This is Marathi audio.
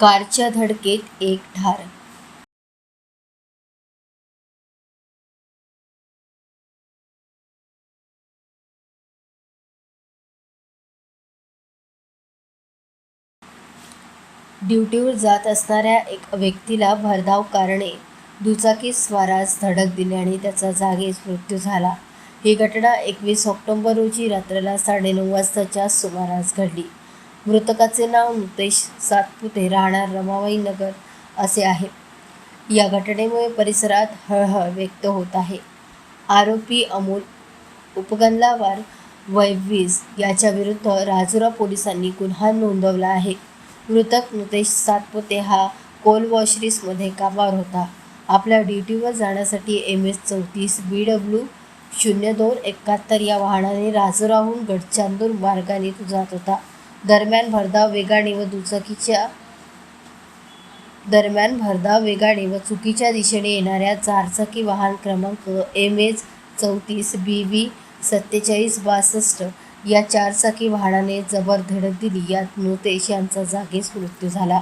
कारच्या धडकेत एक ठार. ड्युटीवर जात असणाऱ्या एक व्यक्तीला भरधाव कारणे दुचाकी स्वारास धडक दिल्याने त्याचा जागीच मृत्यू झाला. ही घटना एकवीस ऑक्टोबर रोजी रात्रीला साडेनऊ वाजताच्या सुमारास घडली. मृतकाचे नाव नितेश सातपुते राहणार रमाबाई नगर असे आहे. या घटनेमुळे परिसरात हळहळ व्यक्त होत आहे. आरोपी अमोल उपगल्लावार वैवीज याच्या विरुद्ध राजुरा पोलिसांनी गुन्हा नोंदवला आहे. मृतक नितेश सातपुते हा कोलवॉशरीसमध्ये कामावर होता. आपल्या ड्युटीवर जाण्यासाठी एम एस चौतीस बी डब्ल्यू शून्य दोन एकाहत्तर या वाहनाने राजुराहून गडचांदूर मार्गाने जात होता. दरम्यान भरधाव वेगाने व दुचाकीच्या दरम्यान भरधाव वेगाने व चुकीच्या दिशेने येणाऱ्या चारचाकी वाहन क्रमांक एम एच चौतीस बी व्ही सत्तेचाळीस बासष्ट या चारचाकी वाहनाने जबर धडक दिली. यात मृतेश यांचा जागीच मृत्यू झाला.